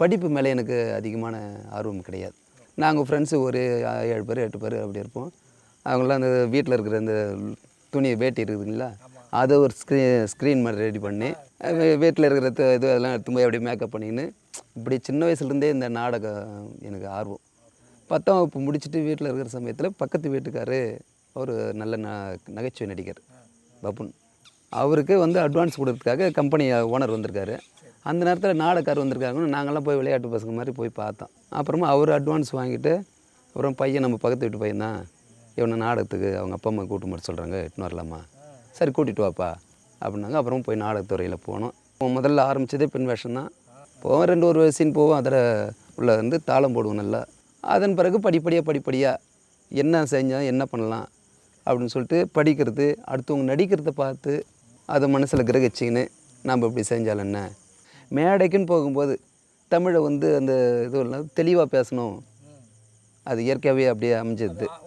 படிப்பு மேலே எனக்கு அதிகமான ஆர்வம் கிடையாது. நாங்கள் ஃப்ரெண்ட்ஸு ஒரு ஏழு பேர் எட்டு பேர் அப்படி இருப்போம். அவங்களாம் அந்த வீட்டில் இருக்கிற அந்த துணி வேட்டி இருக்குதுங்களா? அதை ஒரு ஸ்க்ரீ ஸ்க்ரீன் மாதிரி ரெடி பண்ணி வீட்டில் இருக்கிற இது அதெல்லாம் எடுத்து போய் அப்படியே மேக்கப் பண்ணின்னு இப்படி சின்ன வயசுலேருந்தே இந்த நாடகம் எனக்கு ஆர்வம். பத்தாம் வகுப்பு முடிச்சுட்டு வீட்டில் இருக்கிற சமயத்தில் பக்கத்து வீட்டுக்காரு அவர் நல்ல ந நகைச்சுவை நடிகர் பப்புன். அவருக்கு வந்து அட்வான்ஸ் கொடுக்கறதுக்காக கம்பெனி ஓனர் வந்திருக்காரு. அந்த நேரத்தில் நாடக்கார் வந்திருக்காங்கன்னு நாங்கள்லாம் போய் விளையாட்டு பசங்க மாதிரி போய் பார்த்தோம். அப்புறமா அவர் அட்வான்ஸ் வாங்கிட்டு அப்புறம் பையன் நம்ம பக்கத்து வீட்டு பையன் தான் இவனை நாடகத்துக்கு அவங்க அப்பா அம்மா கூட்டு மட்டும் சொல்கிறாங்க எட்டுன்னு வரலாமா? சரி கூட்டிகிட்டு வாப்பா அப்படின்னாங்க. அப்புறம் போய் நாடகத்துறையில் போனோம். முதல்ல ஆரம்பித்ததே பெண் வேஷம் தான் போவோம் ரெண்டு ஒரு சீன் போவோம். அதில் உள்ள வந்து தாளம் போடுவோம் நல்லா. அதன் பிறகு படிப்படியாக படிப்படியாக என்ன செஞ்சால் என்ன பண்ணலாம் அப்படின்னு சொல்லிட்டு படிக்கிறது அடுத்தவங்க நடிக்கிறத பார்த்து அதை மனசில் கிரகிச்சிக்கின்னு நம்ம இப்படி செஞ்சால் என்ன? மேடைக்குன்னு போகும்போது தமிழை வந்து அந்த இது தெளிவாக பேசணும். அது இயற்கையாகவே அப்படியே அமைஞ்சிருது